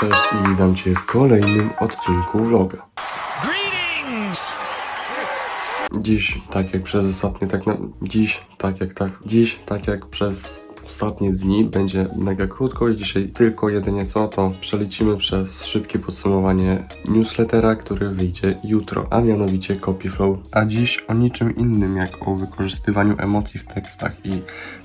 Cześć i witam Cię w kolejnym odcinku vloga. Dziś, tak jak przez ostatnie, tak na... Dziś, tak jak tak... Dziś, tak jak przez ostatnie dni będzie mega krótko i dzisiaj tylko jedynie co, to przelecimy przez szybkie podsumowanie newslettera, który wyjdzie jutro, a mianowicie Copyflow. A dziś o niczym innym jak o wykorzystywaniu emocji w tekstach i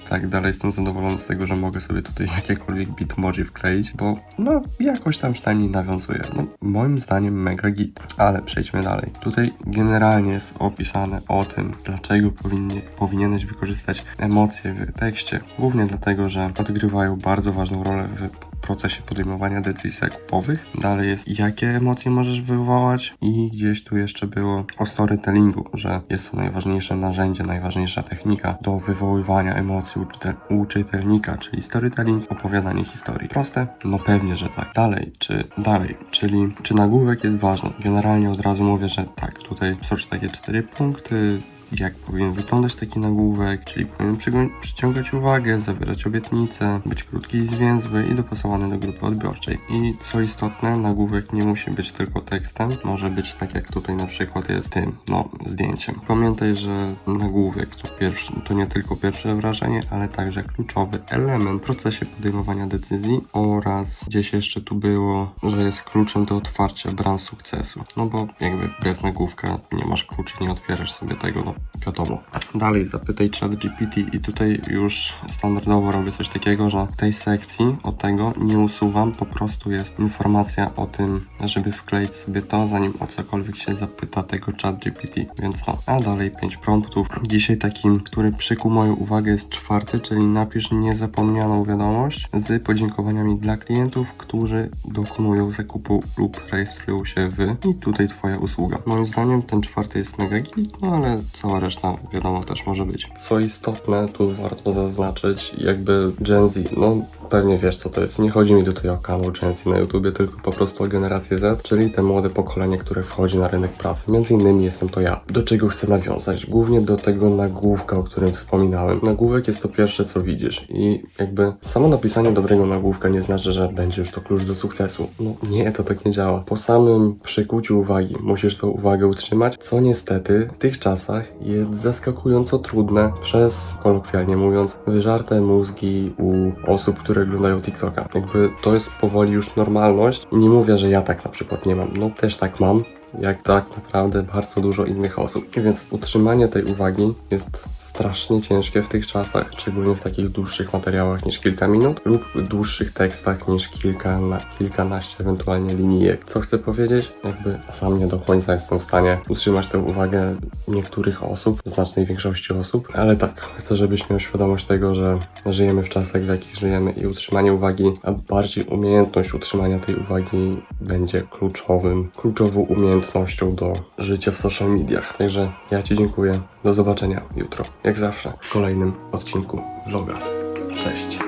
tak dalej. Jestem zadowolony z tego, że mogę sobie tutaj jakiekolwiek bitmoji wkleić, bo no jakoś tam przynajmniej nawiązuje. No, moim zdaniem mega git. Ale przejdźmy dalej. Tutaj generalnie jest opisane o tym, dlaczego powinni, powinieneś wykorzystać emocje w tekście. Głównie dlatego, że odgrywają bardzo ważną rolę w procesie podejmowania decyzji zakupowych. Dalej jest, jakie emocje możesz wywołać i gdzieś tu jeszcze było o storytellingu, że jest to najważniejsze narzędzie, najważniejsza technika do wywoływania emocji u, czytel- u czytelnika, czyli storytelling, opowiadanie historii. Proste? No pewnie, że tak. Dalej, czy dalej, czyli czy nagłówek jest ważny? Generalnie od razu mówię, że tak, tutaj są takie cztery punkty, jak powinien wyglądać taki nagłówek, czyli powinien przyciągać uwagę, zawierać obietnice, być krótki i zwięzły i dopasowany do grupy odbiorczej. I co istotne, nagłówek nie musi być tylko tekstem, może być tak jak tutaj na przykład jest tym, no, zdjęciem. Pamiętaj, że nagłówek to, pierwszy, to nie tylko pierwsze wrażenie, ale także kluczowy element w procesie podejmowania decyzji oraz gdzieś jeszcze tu było, że jest kluczem do otwarcia bram sukcesu. No bo jakby bez nagłówka nie masz kluczy, nie otwierasz sobie tego, no wiadomo. Dalej zapytaj chat GPT i tutaj już standardowo robię coś takiego, że w tej sekcji od tego nie usuwam, po prostu jest informacja o tym, żeby wkleić sobie to, zanim o cokolwiek się zapyta tego chat GPT, więc no. A dalej 5 promptów. Dzisiaj takim, który przykuł moją uwagę jest czwarty, czyli napisz niezapomnianą wiadomość z podziękowaniami dla klientów, którzy dokonują zakupu lub rejestrują się w i tutaj twoja usługa. Moim zdaniem ten czwarty jest mega git, no ale cała reszta wiadomo też może być. Co istotne, tu warto zaznaczyć, jakby Gen Z, no pewnie wiesz co to jest. Nie chodzi mi tutaj o kanał Gen na YouTubie, tylko po prostu o generację Z, czyli te młode pokolenie, które wchodzi na rynek pracy. Między innymi jestem to ja. Do czego chcę nawiązać? Głównie do tego nagłówka, o którym wspominałem. Nagłówek jest to pierwsze, co widzisz i jakby samo napisanie dobrego nagłówka nie znaczy, że będzie już to klucz do sukcesu. No nie, to tak nie działa. Po samym przykuciu uwagi musisz tą uwagę utrzymać, co niestety w tych czasach jest zaskakująco trudne przez, kolokwialnie mówiąc, wyżarte mózgi u osób, które oglądają TikToka. Jakby to jest powoli już normalność i nie mówię, że ja tak na przykład nie mam. No też tak mam, jak tak naprawdę bardzo dużo innych osób. Więc utrzymanie tej uwagi jest strasznie ciężkie w tych czasach, szczególnie w takich dłuższych materiałach niż kilka minut lub dłuższych tekstach niż kilka, na, kilkanaście ewentualnie linijek. Co chcę powiedzieć? Jakby sam nie do końca jestem w stanie utrzymać tę uwagę niektórych osób, znacznej większości osób, ale tak, chcę, żebyś miał świadomość tego, że żyjemy w czasach, w jakich żyjemy i utrzymanie uwagi, a bardziej umiejętność utrzymania tej uwagi będzie kluczowym, kluczową umiejętnością do życia w social mediach. Także ja Ci dziękuję. Do zobaczenia jutro, jak zawsze, w kolejnym odcinku vloga. Cześć.